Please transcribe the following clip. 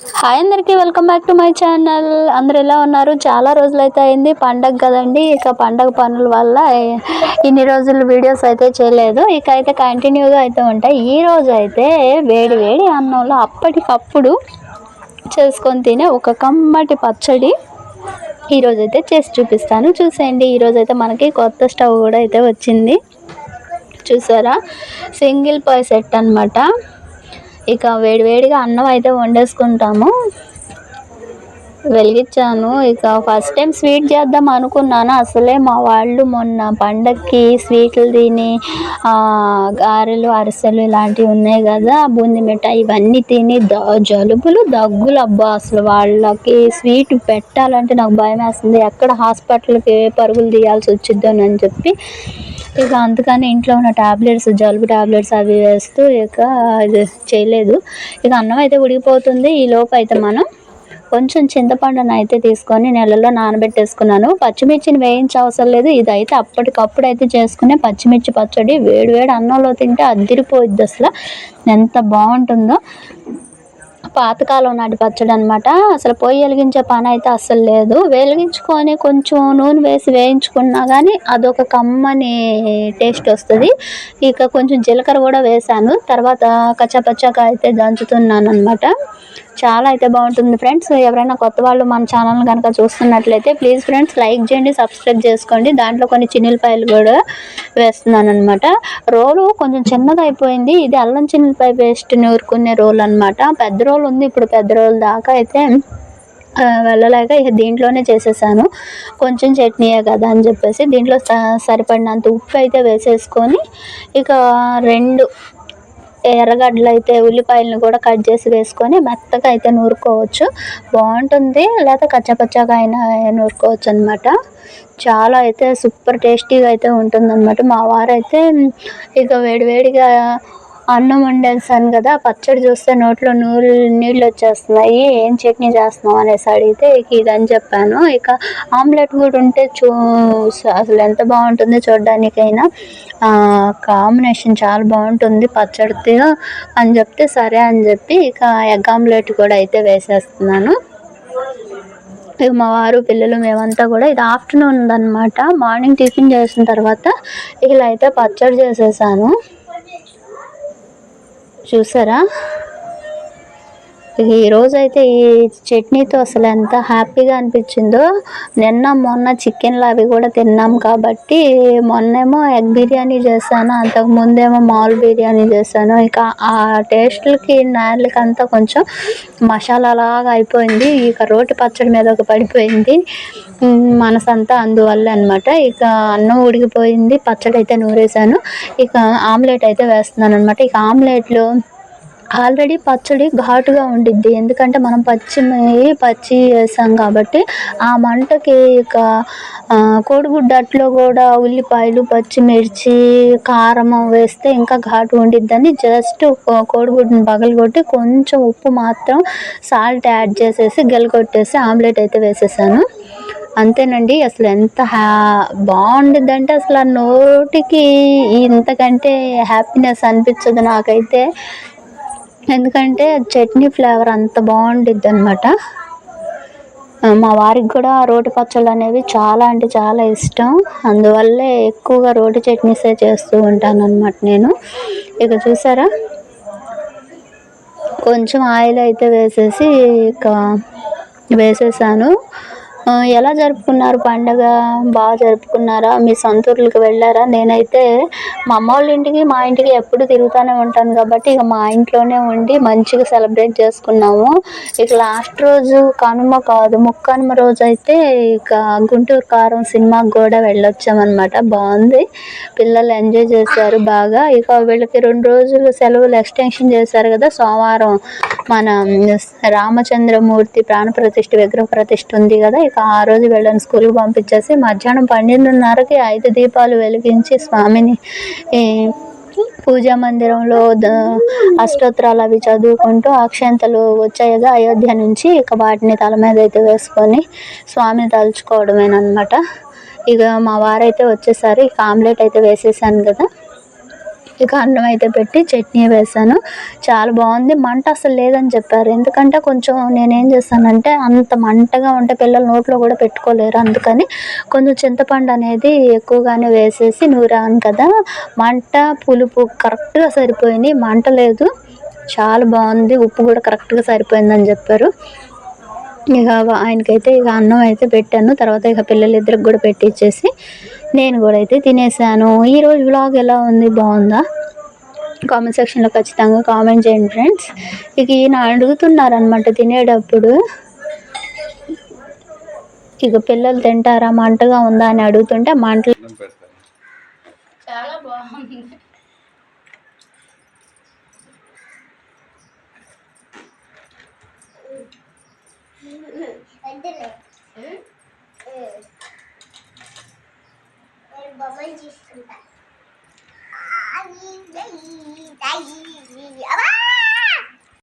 Hi అందరికీ welcome back to my channel. అందరు ఎలా ఉన్నారు? చాలా రోజులు అయితే అయింది పండగ కదండి. ఇక పండగ పనుల వల్ల ఇన్ని రోజులు వీడియోస్ అయితే చేయలేదు. ఇక అయితే కంటిన్యూగా అయితే ఉంటాయి. ఈ రోజు అయితే వేడి వేడి అన్నంలో అప్పటికప్పుడు చేసుకొని తినే ఒక కమ్మటి పచ్చడి ఈరోజు అయితే చేసి చూపిస్తాను. చూసేయండి ఈరోజు అయితే మనకి కొత్త స్టవ్ కూడా అయితే వచ్చింది. చూసారా? సింగిల్ పాయ్ సెట్ అనమాట ఇక వేడివేడిగా అన్నం అయితే వండేసుకుంటాము. వెలిగించాను. ఇక ఫస్ట్ టైం స్వీట్ చేద్దాం అనుకున్నాను. అసలే మా వాళ్ళు మొన్న పండక్కి స్వీట్లు తిని గారెలు అరిసెలు ఇలాంటివి ఉన్నాయి కదా బూంది మిఠాయి ఇవన్నీ తిని ద జలుబులు దగ్గులు అబ్బా. అసలు వాళ్ళకి స్వీట్ పెట్టాలంటే నాకు భయం వేస్తుంది ఎక్కడ హాస్పిటల్కి పరుగులు తీయాల్సి వచ్చిద్దోనని చెప్పి ఇక అందుకని ఇంట్లో ఉన్న టాబ్లెట్స్ జలుబు టాబ్లెట్స్ అవి వేస్తూ ఇక ఇది చేయలేదు. ఇక అన్నం అయితే ఉడికిపోతుంది. ఈ లోపు అయితే మనం కొంచెం చింతపండును అయితే తీసుకొని నెలలో నానబెట్టేసుకున్నాను. పచ్చిమిర్చిని వేయించే అవసరం లేదు. ఇదైతే అప్పటికప్పుడు అయితే చేసుకునే పచ్చిమిర్చి పచ్చడి వేడి వేడి అన్నంలో తింటే అదిరిపోయిద్ది అసలు. ఎంత బాగుంటుందో. పాతకాలం నాటి పచ్చడి అనమాట అసలు పొయ్యి వెలిగించే పని అయితే అస్సలు లేదు. వెలిగించుకొని కొంచెం నూనె వేసి వేయించుకున్నా కానీ అదొక కమ్మని టేస్ట్ వస్తుంది. ఇక కొంచెం జీలకర్ర కూడా వేసాను. తర్వాత కచ్చాపచ్చాగా అయితే దంచుతున్నాను అనమాట చాలా అయితే బాగుంటుంది ఫ్రెండ్స్. ఎవరైనా కొత్త వాళ్ళు మన ఛానల్ కనుక చూస్తున్నట్లయితే ప్లీజ్ ఫ్రెండ్స్ లైక్ చేయండి సబ్స్క్రైబ్ చేసుకోండి. దాంట్లో కొన్ని చిన్నపాయలు కూడా వేస్తున్నాను అనమాట రోలు కొంచెం చిన్నగా అయిపోయింది ఇది అల్లం చిన్నపాయ పేస్ట్ నూరుకునే రోల్ అనమాట పెద్ద రోల్ ఉంది. ఇప్పుడు పెద్ద రోల్ దాకా అయితే వెళ్ళలేక ఇక దీంట్లోనే చేసేసాను. కొంచెం చట్నీయే కదా అని చెప్పేసి దీంట్లో స- సరిపడినంత ఉప్పు అయితే వేసేసుకొని ఇక రెండు ఎర్రగడ్డలు అయితే ఉల్లిపాయలను కూడా కట్ చేసి వేసుకొని మెత్తగా అయితే నూరుకోవచ్చు. బాగుంటుంది. లేదా కచ్చపచ్చగా అయినా నూరుకోవచ్చు అనమాట చాలా అయితే సూపర్ టేస్టీగా అయితే ఉంటుందన్నమాట మా వారైతే ఇక వేడివేడిగా అన్నం వండేసాను కదా పచ్చడి చూస్తే నోట్లో నూరు నీళ్ళు వచ్చేస్తున్నాయి ఏం చట్నీ చేస్తున్నావు అనేసి అడిగితే ఇక ఇదని చెప్పాను. ఇక ఆమ్లెట్ కూడా ఉంటే చూ అసలు ఎంత బాగుంటుంది చూడడానికైనా కాంబినేషన్ చాలా బాగుంటుంది పచ్చడితో అని చెప్తే సరే అని చెప్పి ఇక ఎగ్ ఆమ్లెట్ కూడా అయితే వేసేస్తున్నాను. ఇక మా వారు పిల్లలు మేమంతా కూడా ఇది ఆఫ్టర్నూన్ ఉందన్నమాట. మార్నింగ్ టిఫిన్ చేసిన తర్వాత ఇలా అయితే పచ్చడి చేసేసాను. చూసారా? ఈ రోజు అయితే ఈ చట్నీతో అసలు ఎంత హ్యాపీగా అనిపించిందో నిన్న మొన్న చికెన్లు అవి కూడా తిన్నాం కాబట్టి మొన్నేమో ఎగ్ బిర్యానీ చేశాను అంతకు ముందేమో మామూలు బిర్యానీ చేశాను. ఇక ఆ టేస్ట్లకి నార్లకి అంతా కొంచెం మసాలా లాగా అయిపోయింది. ఇక రోటి పచ్చడి మీద ఒక పడిపోయింది. మనసంతా అందువల్ల అనమాట ఇక అన్నం ఉడికిపోయింది. పచ్చడి అయితే నూరేసాను. ఇక ఆమ్లెట్ అయితే వేస్తున్నాను అనమాట ఇక ఆమ్లెట్లో ఆల్రెడీ పచ్చడి ఘాటుగా ఉండిద్ది. ఎందుకంటే మనం పచ్చిమి పచ్చి వేసాం కాబట్టి ఆ మంటకి ఇక కోడిగుడ్డ కోడిగుడ్డు అట్లో కూడా ఉల్లిపాయలు పచ్చిమిర్చి కారం వేస్తే ఇంకా ఘాటు ఉండిద్దని జస్ట్ కోడిగుడ్డుని పగలగొట్టి కొంచెం ఉప్పు మాత్రం సాల్ట్ యాడ్ చేసేసి గెలకొట్టేసి ఆమ్లెట్ అయితే వేసేసాను. అంతేనండి అసలు ఎంత హ్యా బాగుండిద్దంటే అసలు ఆ నోటికి ఇంతకంటే హ్యాపీనెస్ అనిపించదు నాకైతే. ఎందుకంటే చట్నీ ఫ్లేవర్ అంత బాగుండిద్ది అనమాట మా వారికి కూడా రోటి పచ్చళ్ళు అనేవి చాలా అంటే చాలా ఇష్టం. అందువల్లే ఎక్కువగా రోటి చట్నీసే చేస్తూ ఉంటాను అనమాట నేను. ఇక చూసారా? కొంచెం ఆయిల్ అయితే వేసేసి ఇక వేసేసాను. ఎలా జరుపుకున్నారు పండగ? బాగా జరుపుకున్నారా? మీ సొంతూర్లకు వెళ్ళారా? నేనైతే మా అమ్మ వాళ్ళ ఇంటికి మా ఇంటికి ఎప్పుడు తిరుగుతూనే ఉంటాను కాబట్టి ఇక మా ఇంట్లోనే ఉండి మంచిగా సెలబ్రేట్ చేసుకున్నాము. ఇక లాస్ట్ రోజు కనుమ కాదు ముక్కనుమ రోజు అయితే ఇక గుంటూరు కారం సినిమాకి కూడా వెళ్ళొచ్చామన్నమాట. బాగుంది. పిల్లలు ఎంజాయ్ చేశారు బాగా. ఇక వీళ్ళకి రెండు రోజులు సెలవులు ఎక్స్టెన్షన్ చేశారు కదా సోమవారం మన రామచంద్రమూర్తి ప్రాణ ప్రతిష్ఠ విగ్రహ ప్రతిష్ఠ ఉంది కదా ఇక ఆ రోజు వీళ్ళని స్కూల్కి పంపించేసి మధ్యాహ్నం పన్నెండున్నరకి ఐదు దీపాలు వెలిగించి స్వామిని ఈ, పూజా మందిరంలో అష్టోత్తరాలు అవి చదువుకుంటూ అక్షంతలు వచ్చాయిగా అయోధ్య నుంచి ఇక వాటిని తల మీద అయితే వేసుకొని స్వామిని తలుచుకోవడమేనమాట ఇక మా వారైతే వచ్చేసారు ఇక ఆమ్లెట్ అయితే వేసేసాను కదా. ఇక అన్నం అయితే పెట్టి చట్నీ వేసాను చాలా బాగుంది. మంట అసలు లేదని చెప్పారు. ఎందుకంటే కొంచెం నేనేం చేస్తానంటే అంత మంటగా ఉంటే పిల్లలు నోట్లో కూడా పెట్టుకోలేరు. అందుకని కొంచెం చింతపండు అనేది ఎక్కువగానే వేసేసి నూరాను కదా. మంట పులుపు కరెక్ట్గా సరిపోయింది మంట లేదు. చాలా బాగుంది. ఉప్పు కూడా కరెక్ట్గా సరిపోయిందని చెప్పారు. ఇక ఆయనకైతే ఇక అన్నం అయితే పెట్టాను. తర్వాత ఇక పిల్లలిద్దరికి కూడా పెట్టించేసి నేను కూడా అయితే తినేసాను. ఈరోజు వ్లాగ్ ఎలా ఉంది? బాగుందా? కామెంట్ సెక్షన్లో ఖచ్చితంగా కామెంట్ చేయండి ఫ్రెండ్స్ ఇక ఈయన అడుగుతున్నారనమాట తినేటప్పుడు. ఇక పిల్లలు తింటారా? మంటగా ఉందా అని అడుగుతుంటే మంట అన్నం పెడతాను. చాలా బాగుంది. బొమ్మలు తీసుకుంటాను